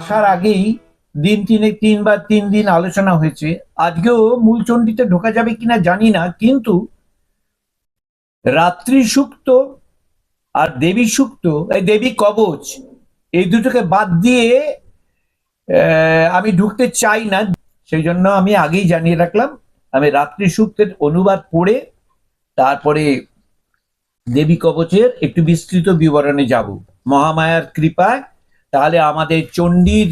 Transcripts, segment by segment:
আসার আগেই দিন তিনে তিনবার তিন দিন আলোচনা হয়েছে। আজকেও মূল চণ্ডীতে ঢোকা যাবে কিনা জানি না, কিন্তু রাত্রি সুক্ত আর দেবী সুক্ত, এই দেবী কবচ, এই দুটোকে বাদ দিয়ে আমি ঢুকতে চাই না। সেই জন্য আমি আগেই জানিয়ে রাখলাম, আমি রাত্রি সূক্তের অনুবাদ পড়ে, তারপরে দেবী কবচের একটু বিস্তৃত বিবরণে যাব। মহামায়ার কৃপায়, তাহলে আমাদের চণ্ডীর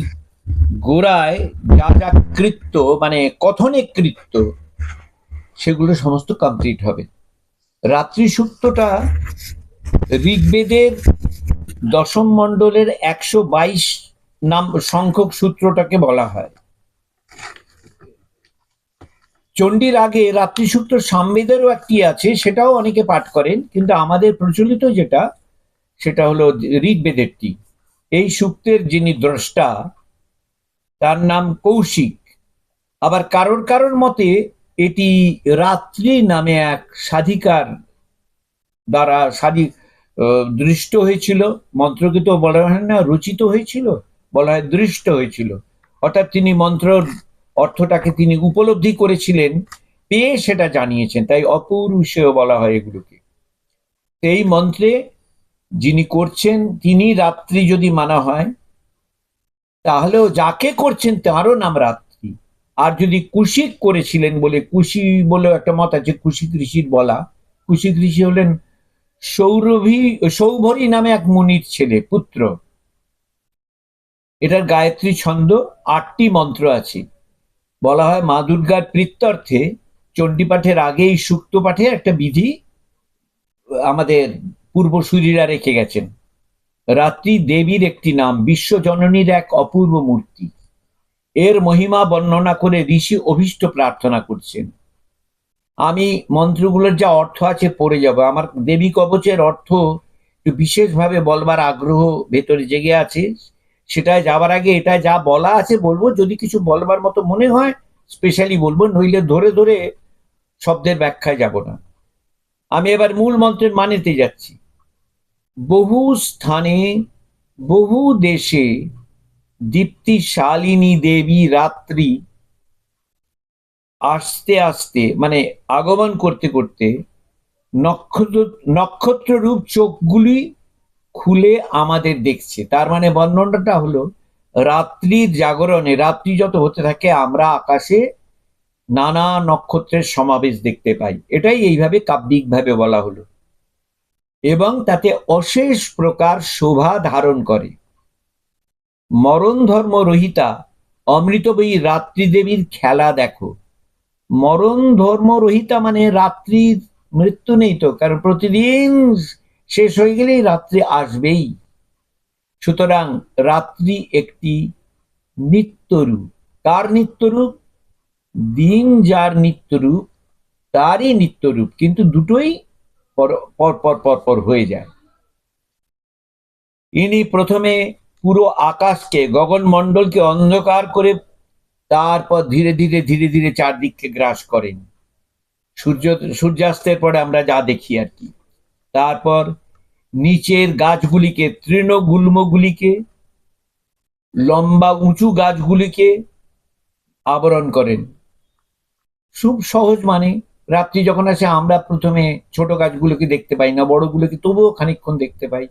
গোড়ায় যা যা কৃত্য মানে কথনে কৃত্য, সেগুলো সমস্ত কমপ্লিট হবে। রাত্রি সূক্তটা ঋগ্বেদের দশম মণ্ডলের একশো বাইশ নাম সংখ্যক সূত্রটাকে বলা হয়। চণ্ডীর আগে রাত্রি সূত্র সামবেদেরও একটি আছে, সেটাও অনেকে পাঠ করেন, কিন্তু আমাদের প্রচলিত যেটা, সেটা হলো ঋগ্বেদেরটি। এই সূক্তের যিনি দ্রষ্টা, তার নাম কৌশিক। আবার কারোর কারোর মতে, এটি রাত্রি নামে এক সাধিকার দ্বারা সাধি দৃষ্ট হয়েছিল। মন্ত্রকে তো বলা হয় না, রচিত হয়েছিল, বলা হয় দৃষ্ট হয়েছিল। অর্থাৎ তিনি মন্ত্রর অর্থটাকে তিনি উপলব্ধি করেছিলেন, পেয়ে সেটা জানিয়েছেন। তাই অপৌরুষেয় বলা হয় এগুলোকে। এই মন্ত্রে যিনি করছেন, তিনি রাত্রি যদি মানা হয়, তাহলেও যাকে করছেন তারও নাম রাত্রি। আর যদি কুশিক করেছিলেন বলে, কুশি বলেও একটা মত আছে, কুশিক ঋষির বলা। কুশিক ঋষি হলেন সৌরভী, সৌভরী নামে এক মুনির ছেলে, পুত্র। এটার গায়ত্রী ছন্দ আটটি মন্ত্র আছে। বলা হয় মা দুর্গার প্রীত্যর্থে চণ্ডী পাঠের আগেই সুক্ত পাঠে একটা বিধি আমাদের পূর্বসূরীরা রেখে গেছেন। রাত্রি দেবীর একটি নাম, বিশ্বজননীর এক অপূর্ব মূর্তি। এর মহিমা বর্ণনা করে ঋষি অভীষ্ট প্রার্থনা করছেন। আমি মন্ত্রগুলোর যা অর্থ আছে পড়ে যাব। আমার দেবী কবচের অর্থ একটু বিশেষভাবে বলবার আগ্রহ ভেতরে জেগে আছে। সেটায় যাওয়ার আগে এটা যা বলা আছে বলব, যদি কিছু বলবার মতো মনে হয় স্পেশালি বলব, নইলে ধরে ধরে শব্দের ব্যাখ্যায় যাব না। আমি এবার মূল মন্ত্রের মানেতে যাচ্ছি। বহু স্থানে, বহু দেশে দীপ্তিশালিনী দেবী রাত্রি আস্তে আস্তে মানে আগমন করতে করতে নক্ষত্র, নক্ষত্ররূপ চোখগুলি খুলে আমাদের দেখছে। তার মানে বর্ণনাটা হলো রাত্রির জাগরণে, রাত্রি যত হতে থাকে, আমরা আকাশে নানা নক্ষত্রের সমাবেশ দেখতে পাই। এটাই এইভাবে কাব্যিকভাবে বলা হলো। এবং তাতে অশেষ প্রকার শোভা ধারণ করে। মরণ ধর্ম রহিতা অমৃতবয়ী রাত্রি দেবীর খেলা দেখো। মরণ ধর্ম রহিতা মানে রাত্রির মৃত্যু নেই তো, কারণ প্রতিদিন শেষ হয়ে গেলেই রাত্রি আসবেই। সুতরাং রাত্রি একটি নিত্যরূপ। কার নিত্যরূপ? দিন যার নিত্যরূপ, তারই নিত্যরূপ। কিন্তু দুটোই পর পর পর হয়ে যায়। ইনি প্রথমে পুরো আকাশকে, গগনমণ্ডলকে অন্ধকার করে তারপর ধীরে ধীরে ধীরে ধীরে চারদিককে গ্রাস করেন। সূর্য, সূর্যাস্তের পরে আমরা যা দেখি আর কি। তারপর নিচের গাছগুলিকে তৃণগুল্মগুলিকে লম্বা উঁচু গাছগুলিকে আবরণ করেন। খুব সহজ মানে রাত্রি যখন আসে আমরা প্রথমে ছোট গাছগুলোকে দেখতে পাই না, বড়গুলোকে তবুও খানিকক্ষণ দেখতে পাই,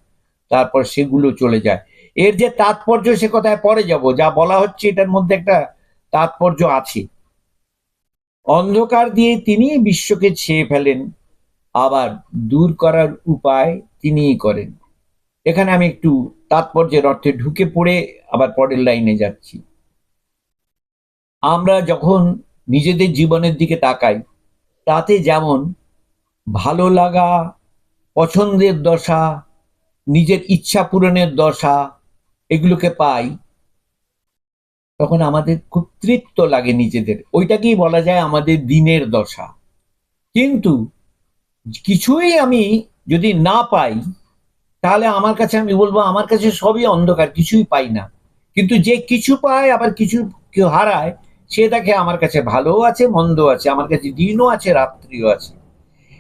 তারপর সেগুলো চলে যায়। এর যে তাৎপর্য সে কথায় পরে যাব, যা বলা হচ্ছে এটার মধ্যে একটা তাৎপর্য আছে। অন্ধকার দিয়ে তিনি বিশ্বকে ছেয়ে ফেলেন আবার দূর করার উপায় তিনিই করেন। এখানে আমি একটু তাৎপর্যের অর্থে ঢুকে পড়ে আবার পরের লাইনে যাচ্ছি। আমরা যখন নিজেদের জীবনের দিকে তাকাই, তাতে যেমন ভালো লাগা, পছন্দের দশা, নিজের ইচ্ছা পূরণের দশা এগুলোকে পাই, তখন আমাদের খুব তৃপ্ত লাগে নিজেদের। ওইটাকেই বলা যায় আমাদের দিনের দশা। কিন্তু কিছুই আমি যদি না পাই, তাহলে আমার কাছে আমি বলব, আমার কাছে সবই অন্ধকার, কিছুই পাই না। কিন্তু যে কিছু পায়, আবার কিছু কেউ হারায়, সে দেখে আমার কাছে ভালো আছে মন্দ আছে, আমার কাছে দিনও আছে, রাত্রিও আছে।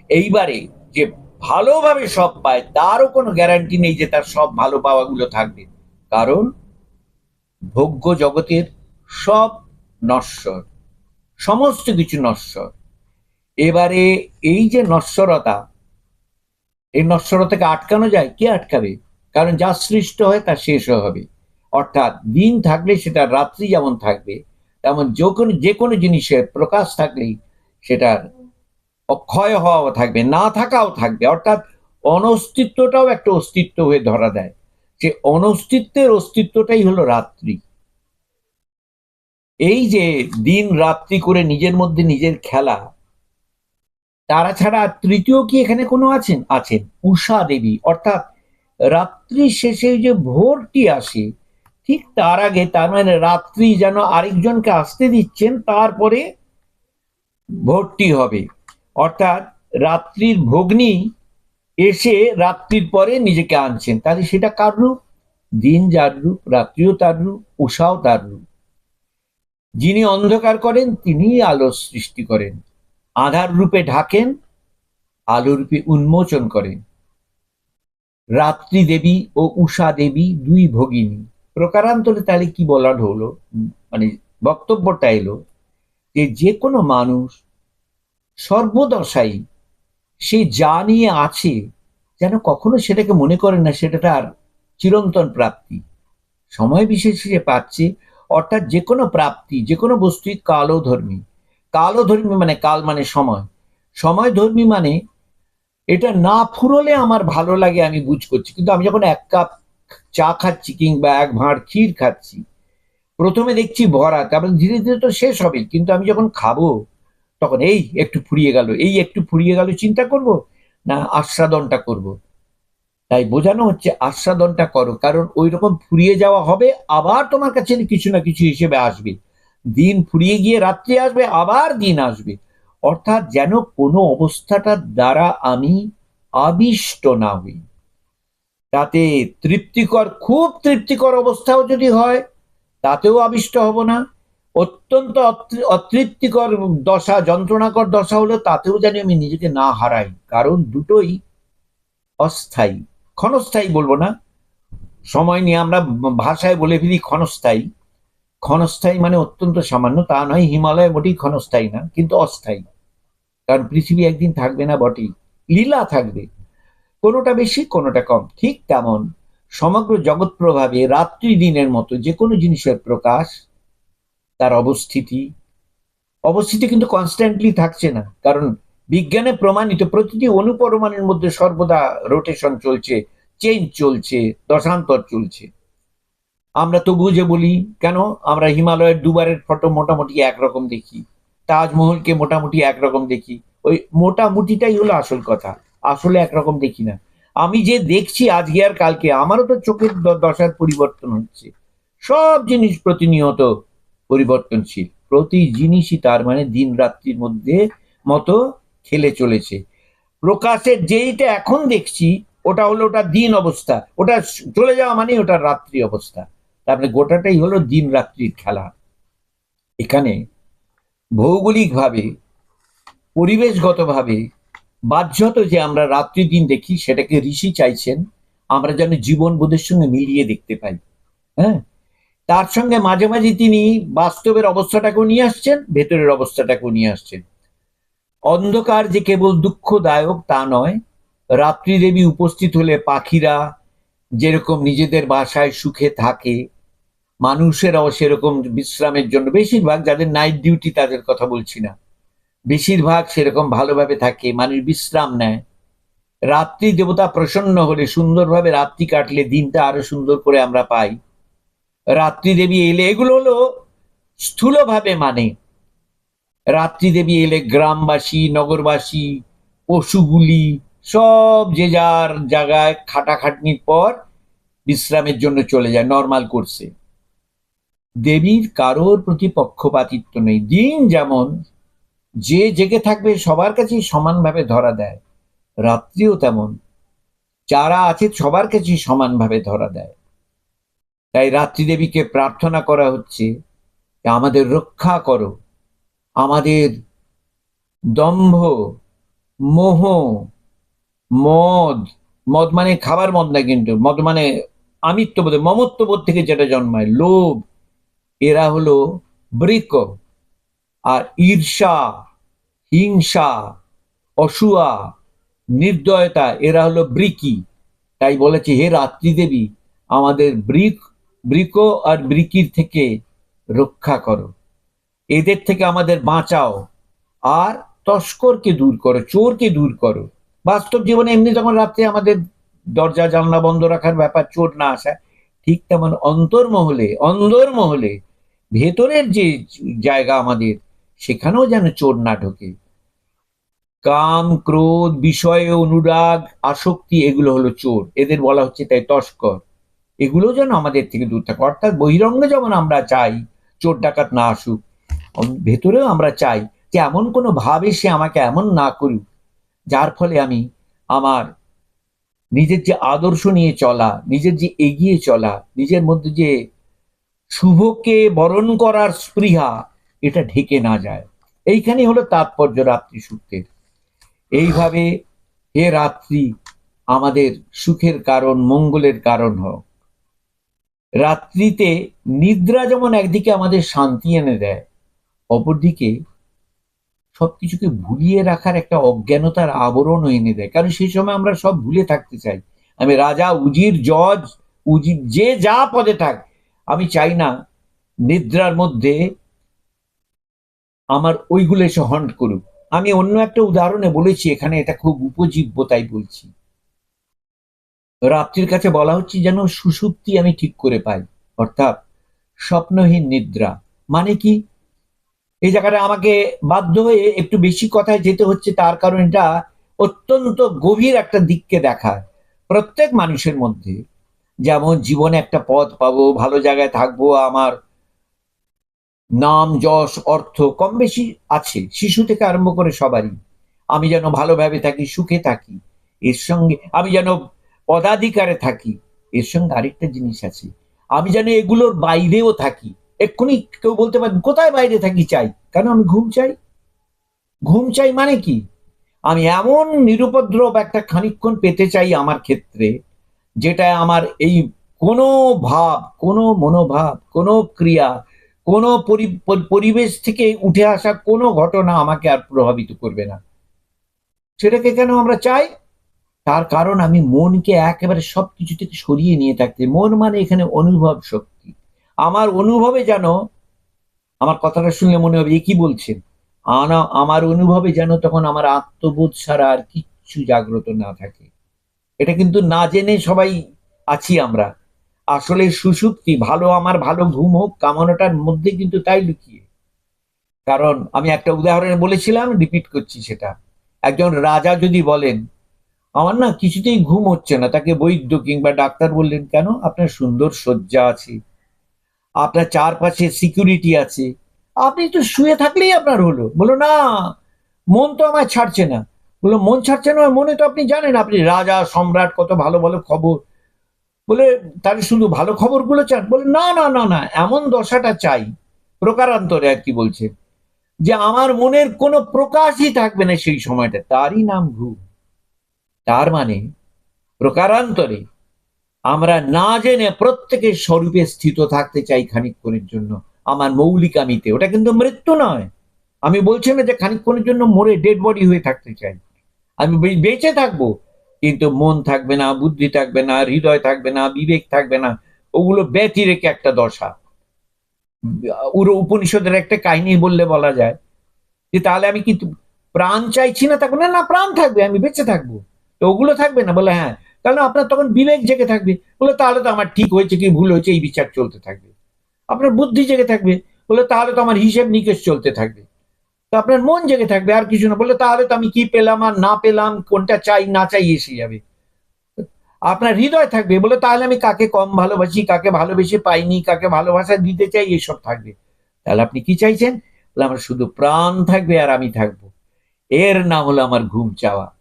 এইবারে যে ভালোভাবে সব পায়, তারও কোনো গ্যারান্টি নেই যে তার সব ভালো পাওয়াগুলো থাকবে। কারণ ভোগ্য জগতের সব নশ্বর, সমস্ত কিছু নশ্বর। এবারে এই যে নশ্বরতা, এই নশ্বরতাকে আটকানো যায়, কে আটকাবে? কারণ যা সৃষ্ট হয় তা শেষও হবে। অর্থাৎ দিন থাকলে সেটা, রাত্রি যেমন থাকবে, তেমন যে কোনো যে কোনো জিনিসের প্রকাশ থাকলেই সেটার অক্ষয় হওয়াও থাকবে, না থাকাও থাকবে। অর্থাৎ অনস্তিত্বটাও একটা অস্তিত্ব হয়ে ধরা দেয়। যে অনস্তিত্বের অস্তিত্বটাই হলো রাত্রি। এই যে দিন রাত্রি করে নিজের মধ্যে নিজের খেলা তারা ছাড়া তৃতীয় কি এখানে কোনো আছেন? আছেন উষা দেবী। অর্থাৎ রাত্রি শেষে যে ভোরটি আসে, ঠিক তার আগে তার মানে রাত্রি যেন আরেকজনকে আসতে দিচ্ছেন, তারপরে ভোরটি হবে। অর্থাৎ রাত্রির ভগ্নী এসে রাত্রির পরে নিজেকে আনছেন। তাহলে সেটা কার রূপ? দিন যার রূপ, রাত্রিও তার রূপ উষাও তার রূপ। যিনি অন্ধকার করেন তিনি আলো সৃষ্টি করেন। আধার রূপে ঢাকেন, আলো রূপে উন্মোচন করেন। রাত্রি দেবী ও উষা দেবী দুই ভগিনী। প্রকারান্তরে তাহলে কি বলার হলো? মানে বক্তব্যটা এলো যে যে কোনো মানুষ সর্বদশাই সে যা নিয়ে আছে যেন কখনো সেটাকে মনে করে না সেটা তার চিরন্তন প্রাপ্তি। সময় বিশেষে পাচ্ছে, অর্থাৎ যে কোনো প্রাপ্তি, যে কোনো বস্তুই কালোধর্মী কালোধর্মী মানে কাল মানে সময়। সময় ধর্মী মানে এটা না ফুরলে আমার ভালো লাগে, আমি বুঝ করছি। কিন্তু আমি যখন এক কাপ চা খাচ্ছি কিংবা এক ভাঁড় ক্ষীর খাচ্ছি, প্রথমে দেখছি ভরা, তারপরে ধীরে ধীরে তো শেষ হবে। কিন্তু আমি যখন খাব, তখন এই একটু ফুরিয়ে গেল, এই একটু ফুরিয়ে গেল, চিন্তা করব, না, আস্বাদনটা করব। তাই বোঝানো হচ্ছে আস্বাদনটা করো, কারণ ওই রকম ফুরিয়ে যাওয়া হবে, আবার তোমার কাছে কিছু না কিছু হিসেবে আসবে। দিন ফুরিয়ে গিয়ে রাত্রি আসবে, আবার দিন আসবে। অর্থাৎ যেন কোনো অবস্থাটার দ্বারা আমি আবিষ্ট না হই। তাতে তৃপ্তিকর, খুব তৃপ্তিকর অবস্থাও যদি হয়, তাতেও আবিষ্ট হব না। অত্যন্ত অতৃপ্তিকর দশা, যন্ত্রণাকর দশা হলো তাতেও জানি আমি নিজেকে না হারাই। কারণ দুটোই অস্থায়ী। ক্ষণস্থায়ী বলব না। সময় নিয়ে আমরা ভাষায় বলে ফেলি ক্ষণস্থায়ী। ক্ষণস্থায়ী মানে অত্যন্ত সামান্য, তা নয়, হিমালয় মোটেই ক্ষণস্থায়ী না, কিন্তু অস্থায়ী। কারণ পৃথিবী একদিন থাকবে না বটেই, লীলা থাকবে। কোনোটা বেশি, কোনোটা কম, ঠিক তেমন সমগ্র জগৎ প্রভাবে রাত্রি দিনের মতো যে কোনো জিনিসের প্রকাশ, তার অবস্থিতি। অবস্থিতি কিন্তু কনস্ট্যান্টলি থাকছে না, কারণ বিজ্ঞানে প্রমাণিত প্রতিটি অনুপরমাণের মধ্যে সর্বদা রোটেশন চলছে চেঞ্জ চলছে, দশান্তর চলছে। আমরা তবু যে বলি, কেন? আমরা হিমালয়ের দুবারের ফটো মোটামুটি একরকম দেখি। তাজমহলকে মোটামুটি একরকম দেখি। ওই মোটামুটিটাই হলো আসল কথা। আসলে একরকম দেখি না। আমি যে দেখছি আজকে আর কালকে, আমারও তো চোখের দশার পরিবর্তন হচ্ছে। সব জিনিস প্রতিনিয়ত পরিবর্তনশীল। প্রতি জিনিসই তার মানে দিন রাত্রির মধ্যে মতো খেলে চলেছে। প্রকাশের যেইটা এখন দেখছি, ওটা হলো ওটা দিন অবস্থা। ওটা চলে যাওয়া মানে ওটা রাত্রি অবস্থা। তারপরে গোটাটাই হলো দিন রাত্রির খেলা। এখানে ভৌগোলিকভাবে, পরিবেশগতভাবে বাহ্যত যে আমরা রাত্রি দিন দেখি, সেটাকে ঋষি চাইছেন, আমরা যেন জীবন বোধের সঙ্গে মিলিয়ে দেখতে পাই। হ্যাঁ? তার সঙ্গে মাঝে মাঝে তিনি বাস্তবের অবস্থাটাকেও নিয়ে আসছেন, ভেতরের অবস্থাটাকেও নিয়ে আসছেন। অন্ধকার যে কেবল দুঃখদায়ক তা নয় রাত্রি দেবী উপস্থিত হলে পাখিরা যেরকম নিজেদের বাসায় সুখে থাকে, মানুষেরাও সেরকম বিশ্রামের জন্য, বেশিরভাগ যাদের নাইট ডিউটি তাদের কথা বলছি না, বেশিরভাগ সেরকম ভালোভাবে থাকে, মানুষ বিশ্রাম নেয়। রাত্রি দেবতা প্রসন্ন হলে সুন্দরভাবে রাত্রি কাটলে দিনটা আরও সুন্দর করে আমরা পাই। রাত্রি দেবী এলে, এগুলো হলো স্থূলভাবে মানে। রাত্রি দেবী এলে গ্রামবাসী, নগরবাসী, পশুগুলি সব যে যার জায়গায় খাটাখাটনির পর বিশ্রামের জন্য চলে যায় নর্মাল কোর্সে দেবীর কারোর প্রতি পক্ষপাতিত্ব নেই। দিন যেমন যে জেগে থাকবে সবার কাছেই সমানভাবে ধরা দেয়, রাত্রিও তেমন। যারা আছে সবার কাছেই সমানভাবে ধরা দেয়। তাই রাত্রি দেবীকে প্রার্থনা করা হচ্ছে আমাদের রক্ষা করো। আমাদের দম্ভ, মোহ মদ মদ মানে খাবার মদ না কিন্তু, মদ মানে আমিত্ববোধ, মমত্ববোধ থেকে যেটা জন্মায়, লোভ। এরা হলো বৃক আর ঈর্ষা, হিংসা, অসুয়া, নির্দয়তা, এরা হলো ব্রিকি তাই বলেছে, হে রাত্রি দেবী আমাদের ব্রিক বৃক আর ব্রিকির থেকে রক্ষা করো। এদের থেকে আমাদের বাঁচাও। আর তস্করকে দূর করো, চোরকে দূর করো। বাস্তব জীবনে এমনি যখন রাত্রে আমাদের দরজা, জানলা বন্ধ রাখার ব্যাপার চোর না আসা, ঠিক তেমন অন্তর্মহলে, অন্দরমহলে ভেতরের যে জায়গা আমাদের, সেখানেও যেন চোর না ঢোকে। কাম, ক্রোধ, বিষয়ে, অনুরাগ, আসক্তি, এগুলো হলো চোর এদের বলা হচ্ছে তাই তস্কর। এগুলো যেন আমাদের থেকে দূর থাকে। অর্থাৎ বহিরঙ্গে যেমন আমরা চাই চোর ডাকাত না আসুক, ভেতরেও আমরা চাই যে এমন কোনো ভাবে সে আমাকে এমন না করুক যার ফলে আমি আমার নিজের যে আদর্শ নিয়ে চলা, নিজের যে এগিয়ে চলা, নিজের মধ্যে যে শুভকে বরণ করার স্পৃহা, এটা ঢেকে না যায়। এইখানে হলো তাৎপর্য রাত্রি সূক্তের এইভাবে হে রাত্রি, আমাদের সুখের কারণ, মঙ্গলের কারণ হোক। রাত্রিতে নিদ্রা যেমন একদিকে আমাদের শান্তি এনে দেয়, অপরদিকে সবকিছুকে ভুলিয়ে রাখার একটা অজ্ঞানতার আবরণ এনে দেয়। কারণ সেই সময় আমরা সব ভুলে থাকতে চাই। আমি রাজা, উজির, জজ উজি যে যা পদে থাক, আমি চাই না নিদ্রার মধ্যে আমার ওইগুলো এসে হন্ট করুক। আমি অন্য একটা উদাহরণে বলেছি, এখানে এটা খুব উপজীব্য তাই বলছি। রাত্রির কাছে বলা হচ্ছে যেন সুষুপ্তি আমি ঠিক করে পাই, অর্থাৎ স্বপ্নহীন নিদ্রা। মানে কি? এই জায়গাটা আমাকে বাধ্য হয়ে একটু বেশি কথায় যেতে হচ্ছে, তার কারণ এটা অত্যন্ত গভীর একটা দিককে দেখায় প্রত্যেক মানুষের মধ্যে। যেমন জীবনে একটা পথ পাবো, ভালো জায়গায় থাকব, আমার নাম, যশ, অর্থ কম বেশি আছে, শিশু থেকে আরম্ভ করে সবারই। আমি যেন ভালোভাবে থাকি, সুখে থাকি, এর সঙ্গে আমি যেন পদাধিকারে থাকি, এর সঙ্গে আরেকটা জিনিস আছে। আমি যেন এগুলোর বাইরেও থাকি এক্ষুনি কেউ বলতে পারেন কোথায় বাইরে থাকি চাই? কেন আমি ঘুম চাই? ঘুম চাই মানে কি? আমি এমন নিরুপদ্রব একটা খানিক্ষণ পেতে চাই আমার ক্ষেত্রে যেটা আমার এই কোনো ভাব, কোনো মনোভাব, কোনো ক্রিয়া, কোনো পরি- পরি- পরিবেশ থেকে উঠে আসা কোনো ঘটনা আমাকে আর প্রভাবিত করবে না। সেটাকে কেন আমরা চাই? তার কারণ আমি মনকে একেবারে সবকিছু থেকে সরিয়ে নিয়ে থাকতে, মন মানে এখানে অনুভব শক্তি। আমার অনুভবে যেন, আমার কথাটা শুনলে মনে হবে, এ কি বলছেন? আনা, আমার অনুভবে যেন তখন আমার আত্মবোধ ছাড়া আর কিচ্ছু জাগ্রত না থাকে। এটা কিন্তু না জেনে সবাই আছি আমরা। আসলে সুষুপ্তি ভালো আমার, ভালো ঘুম হোক, কামনাটার মধ্যে কিন্তু তাই লুকিয়ে। কারণ আমি একটা উদাহরণ বলেছিলাম রিপিট করছি সেটা। একজন রাজা যদি বলেন, আমার না কিছুতেই ঘুম হচ্ছে না। তাকে বৈদ্য কিংবা ডাক্তার বললেন, কেন? আপনার সুন্দর শয্যা আছে। আপনার চারপাশে সিকিউরিটি আছে। আপনি তো শুয়ে থাকলেই আপনার হলো। বলো, না, মন তো আমায় ছাড়ছে না। বলল মন ছাড়ছে না মনে তো আপনি জানেন, আপনি রাজা, সম্রাট, কত ভালো ভালো খবর। বলে, তাহলে শুধু ভালো খবরগুলো চান? বলে, না না না না, এমন দশাটা চাই। প্রকারান্তরে আর কি বলছে, যে আমার মনের কোনো প্রকাশই থাকবে না সেই সময়টা। তারই নাম ঘুম তার মানে প্রকারান্তরে আমরা না জেনে প্রত্যেকের স্বরূপে স্থিত থাকতে চাই খানিকক্ষণের জন্য। আমার মৌলিক আমিতে। ওটা কিন্তু মৃত্যু নয়। আমি বলছি না যে খানিকক্ষণের জন্য মরে ডেড বডি হয়ে থাকতে চাই। আমি বেঁচে থাকব। কিন্তু মন থাকবে না, বুদ্ধি থাকবে না, হৃদয় থাকবে না, বিবেক থাকবে না। ওগুলো ব্যতি রেখে একটা দশা। উরো উপনিষদের একটা কাহিনী বললে বলা যায় যে তাহলে আমি কি প্রাণ চাইছি না তখন না, প্রাণ থাকবে। আমি বেঁচে থাকব। তো ওগুলো থাকবে না। বলে হ্যাঁ তাহলে আপনার তখন বিবেক জেগে থাকবে। বলে, তাহলে তো আমার ঠিক হয়েছে, কি ভুল হয়েছে? এই বিচার চলতে থাকবে। আপনার বুদ্ধি জেগে থাকবে। বলে, তাহলে তো আমার হিসেব নিকেশ চলতে থাকবে। তো আপনার মন জেগে থাকবে, আর কিছু না। বলে, তাহলে তো আমি কি পেলাম আর না পেলাম, কোনটা চাই, না চাই এসে যাবে। আপনার হৃদয় থাকবে। বলে, তাহলে আমি কাকে কম ভালোবাসি, কাকে ভালোবেসে পাইনি, কাকে ভালোবাসা দিতে চাই, এসব থাকবে। তাহলে আপনি কি চাইছেন? বলে, আমার শুধু প্রাণ থাকবে আর আমি থাকব। এর নাম হলো আমার ঘুম চাওয়া।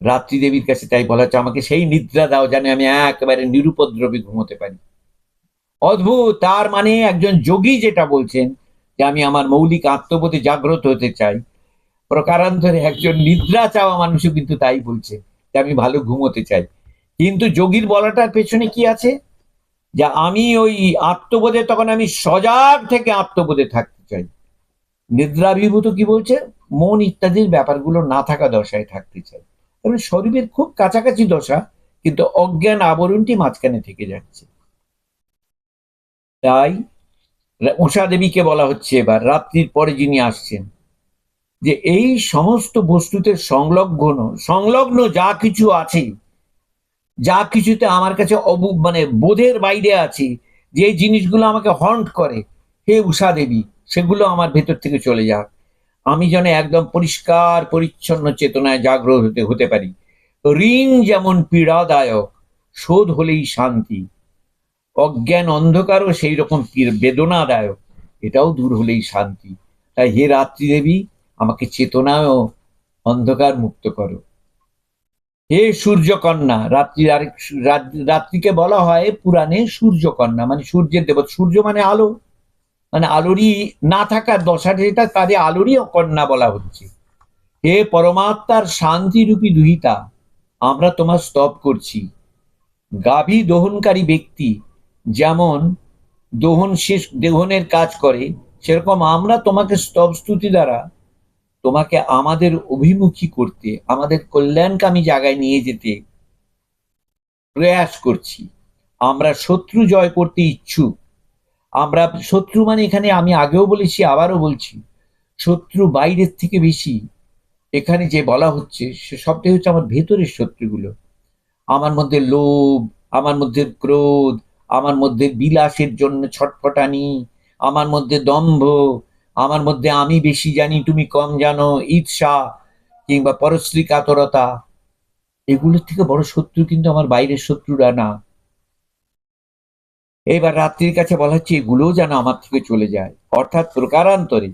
রাত্রি দেবীর কাছে তাই বলা হচ্ছে, আমাকে সেই নিদ্রা দাও জানে আমি একেবারে নিরুপদ্রবী ঘুমোতে পারি। অদ্ভুত! তার মানে একজন যোগী যেটা বলছেন যে আমি আমার মৌলিক আত্মবোধে জাগ্রত হতে চাই। প্রকারান্তরে একজন নিদ্রা চাওয়া মানুষও কিন্তু তাই বলছে যে আমি ভালো ঘুমোতে চাই। কিন্তু যোগীর বলাটার পেছনে কি আছে? যে আমি ওই আত্মবোধে তখন আমি সজাগ থেকে আত্মবোধে থাকতে চাই। নিদ্রাভিভূত কি বলছে? মন ইত্যাদির ব্যাপারগুলো না থাকা দশায় থাকতে চাই। তবে শরীরের খুব কাছাকাছি দশা, কিন্তু অজ্ঞান আবরণটি মাঝখানে থেকে যাচ্ছে। তাই উষা দেবীকে বলা হচ্ছে এবার, রাত্রির পরে যিনি আসছেন, যে এই সমস্ত বস্তুতে সংলগ্ন সংলগ্ন যা কিছু আছে, যা কিছুতে আমার কাছে অবু মানে বোধের বাইরে আছে, যে জিনিসগুলো আমাকে হন্ট করে, হে উষা দেবী, সেগুলো আমার ভেতর থেকে চলে যাক। আমি যেন একদম পরিষ্কার, পরিচ্ছন্ন চেতনায় জাগ্রত হতে হতে পারি। ঋণ যেমন পীড়াদায়ক, শোধ হলেই শান্তি। অজ্ঞান অন্ধকারও সেই রকম বেদনাদায়ক, এটাও দূর হলেই শান্তি। তাই হে রাত্রি দেবী আমাকে চেতনায়ও অন্ধকার মুক্ত করো। হে সূর্যকন্যা রাত্রি রাত্রিকে বলা হয় পুরাণে সূর্যকন্যা মানে সূর্যের দেবতা। সূর্য মানে আলো। মানে আলোরই না থাকার দশা যেটা, তারে আলোরই কন্যা বলা হচ্ছে। হে পরমাত্মার শান্তিরূপী দুহিতা, আমরা তোমার স্তব করছি। গাভী দহনকারী ব্যক্তি যেমন দহন শেষ, দহনের কাজ করে, সেরকম আমরা তোমাকে স্তব স্তুতি দ্বারা তোমাকে আমাদের অভিমুখী করতে, আমাদের কল্যাণকামী জায়গায় নিয়ে যেতে প্রয়াস করছি। আমরা শত্রু জয় করতে ইচ্ছুক। আমরা শত্রু মানে এখানে আমি আগেও বলেছি, আবারও বলছি, শত্রু বাইরের থেকে বেশি। এখানে যে বলা হচ্ছে, সে সবটাই হচ্ছে আমার ভেতরের শত্রুগুলো। আমার মধ্যে লোভ, আমার মধ্যে ক্রোধ, আমার মধ্যে বিলাসের জন্য ছটফটানি, আমার মধ্যে দম্ভ, আমার মধ্যে আমি বেশি জানি, তুমি কম জানো, ঈর্ষা কিংবা পরশ্রী কাতরতা। এগুলোর থেকে বড় শত্রু কিন্তু আমার বাইরের শত্রুরা না। এবার রাত্রির কাছে বলা হচ্ছে, এগুলোও যেন আমার থেকে চলে যায়। অর্থাৎ প্রকারান্তরে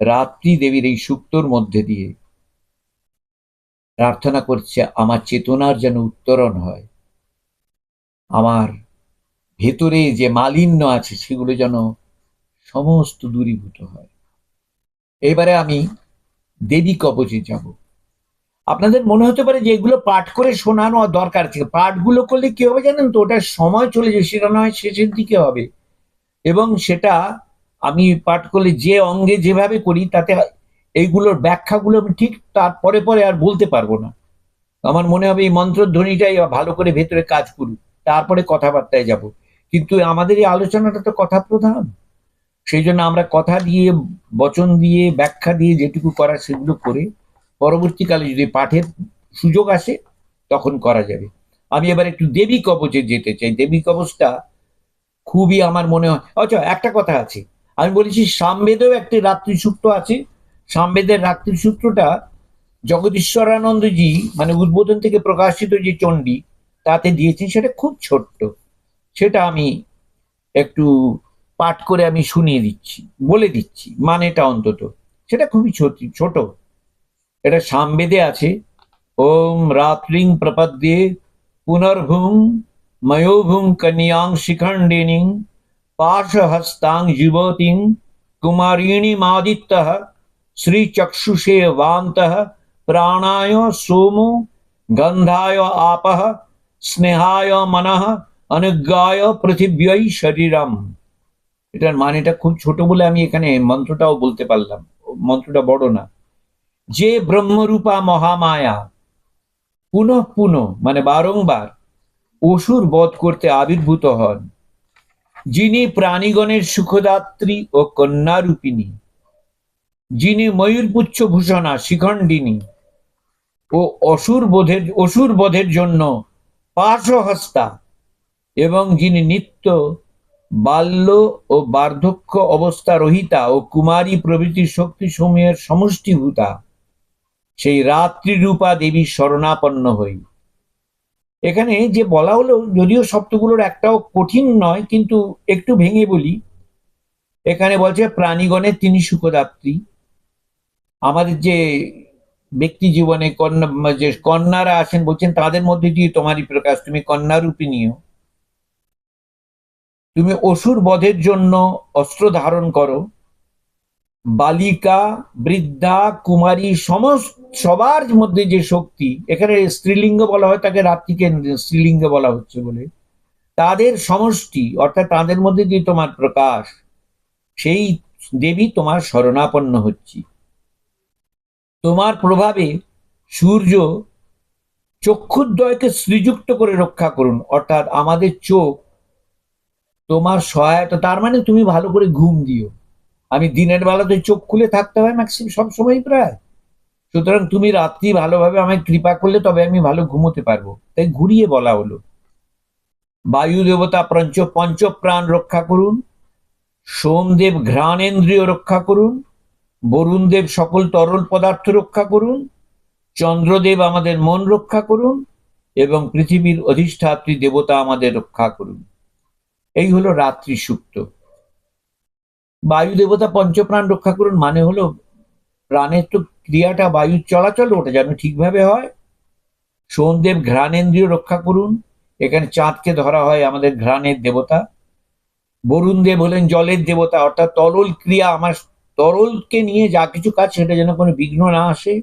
রাত্রি দেবীর এই সুক্তর মধ্যে দিয়ে প্রার্থনা করছে, আমার চেতনার যেন উত্তরণ হয়। আমার ভেতরে যে মালিন্য আছে, সেগুলো যেন সমস্ত দূরীভূত হয়। এবারে আমি দেবী কবচে যাব। আপনাদের মনে হতে পারে যে এগুলো পাঠ করে শোনানো দরকার ছিল। পাঠগুলো করলে কি হবে জানেন তো? ওটার সময় চলে যায়, সেটা নয়, শেষের দিকে হবে। এবং সেটা আমি পাঠ করলে যে অঙ্গে যেভাবে করি, তাতে এইগুলোর ব্যাখ্যাগুলো আমি ঠিক তার পরে পরে আর বলতে পারব না। আমার মনে হবে এই মন্ত্রধ্বনিটাই ভালো করে ভেতরে কাজ করুক, তারপরে কথাবার্তায় যাব। কিন্তু আমাদের এই আলোচনাটা তো কথা প্রধান। সেই জন্য আমরা কথা দিয়ে, বচন দিয়ে, ব্যাখ্যা দিয়ে যেটুকু করার সেগুলো করে পরবর্তীকালে যদি পাঠের সুযোগ আসে, তখন করা যাবে। আমি এবার একটু দেবী কবচে যেতে চাই। দেবী কবচটা খুবই আমার মনে হয় আচ্ছা একটা কথা আছে। আমি বলেছি সামবেদেও একটি রাত্রি সূত্র আছে। সামবেদের রাত্রি সূত্রটা জগদীশ্বরানন্দজি মানে উদ্বোধন থেকে প্রকাশিত যে চণ্ডী, তাতে দিয়েছেন। সেটা খুব ছোট্ট। সেটা আমি একটু পাঠ করে আমি শুনিয়ে দিচ্ছি, বলে দিচ্ছি, মানেটা অন্তত। সেটা খুবই ছোট ছোট। এটা সামবেদে আছে। ওম রাত্রিং প্রপদ্যে পুনর্ভুং ময়োভুং কন্যাং শিখণ্ডিনীং পার্শ্বহস্তাং যুবতীং কুমারিণীমাদিত্য শ্রীচক্ষুষে বান্ত প্রাণায় সোম গন্ধায় আপ স্নেহায় মন অনুজ্ঞায় পৃথিব্যই শরীরম। এটার মানেটা খুব ছোট বলে আমি এখানে মন্ত্রটাও বলতে পারলাম। মন্ত্রটা বড় না। যে ব্রহ্মরূপা মহামায়া, পুনঃ পুনঃ মানে বারংবার অসুর বধ করতে আবির্ভূত হন, যিনি প্রাণীগণের সুখদাত্রী ও কন্যারূপিণী, যিনি ময়ূরপুচ্ছ ভূষণা শিখণ্ডিনী ও অসুর বোধের, অসুর বধের জন্য পার্শ্বহস্তা এবং যিনি নিত্য বাল্য ও বার্ধক্য অবস্থা রহিতা ও কুমারী প্রভৃতি শক্তি সমূহের সমষ্টিভূতা। সেই রাত্রিরূপা দেবী শরণাপন্ন হই। এখানে যে বলা হলো, যদিও শব্দগুলোর একটাও কঠিন নয়, কিন্তু একটু ভেঙে বলি। এখানে বলছে, প্রাণীগণের তিনি সুখদাত্রী। আমাদের যে ব্যক্তি জীবনে কন্যা, যে কন্যারা আছেন বলছেন, তাদের মধ্যে দিয়ে তোমারই প্রকাশ। তুমি কন্যারূপিণীও তুমি অসুর বধের জন্য অস্ত্র ধারণ করো। বালিকা, বৃদ্ধা, কুমারী সমস্ত সবার মধ্যে যে শক্তি, এখানে স্ত্রীলিঙ্গ বলা হয়, তাকে রাত্রিকে স্ত্রীলিঙ্গ বলা হচ্ছে বলে। তাদের সমষ্টি, অর্থাৎ তাদের মধ্যে যে তোমার প্রকাশ, সেই দেবী তোমার শরণাপন্ন হচ্ছি। তোমার প্রভাবে সূর্য চক্ষুদ্বয়কে শ্রীযুক্ত করে রক্ষা করুন, অর্থাৎ আমাদের চোখ তোমার সহায়তা, তার মানে তুমি ভালো করে ঘুম দিও। আমি দিনের বেলাতে চোখ খুলে থাকতে হয় ম্যাক্সিমাম সব সময় প্রায়। সুতরাং তুমি রাত্রি ভালোভাবে আমায় কৃপা করলে তবে আমি ভালো ঘুমোতে পারব। তাই ঘুরিয়ে বলা হলো। বায়ু দেবতা পঞ্চ পঞ্চপ্রাণ রক্ষা করুন। সোমদেব ঘ্রাণেন্দ্রিয় রক্ষা করুন। বরুণদেব সকল তরল পদার্থ রক্ষা করুন। চন্দ্রদেব আমাদের মন রক্ষা করুন এবং পৃথিবীর অধিষ্ঠাত্রী দেবতা আমাদের রক্ষা করুন। এই হলো রাত্রি সুক্ত। বায়ু দেবতা পঞ্চপ্রাণ রক্ষা করুন মানে হলো প্রাণের তো ক্রিয়াটা বায়ুর চলাচল ওটা যেন ঠিকভাবে হয়। সোমদেব ঘ্রাণেন্দ্রিয় রক্ষা করুন। এখানে চাঁদকে ধরা হয় আমাদের ঘ্রাণের দেবতা। বরুণ দেব হলেন জলের দেবতা, অর্থাৎ তরল ক্রিয়া আমার তরলকে নিয়ে যা কিছু কাজ সেটা যেন কোনো বিঘ্ন না আসে।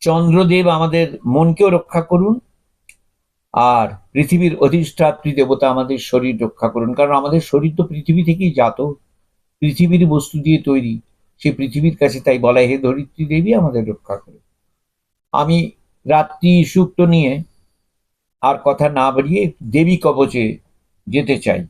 চন্দ্রদেব আমাদের মনকেও রক্ষা করুন। আর পৃথিবীর অধিষ্ঠাত্রী দেবতা আমাদের শরীর রক্ষা করুন। কারণ আমাদের শরীর তো পৃথিবী থেকেই জাত। পৃথিবীর বস্তু দিয়ে তৈরি, সে পৃথিবীর কাছে তাই বলা, হে ধরিত্রী দেবী, আমাদের রক্ষা করে। আমি রাত্রি সুক্ত নিয়ে আর কথা না বাড়িয়ে দেবী কবচে যেতে চাই।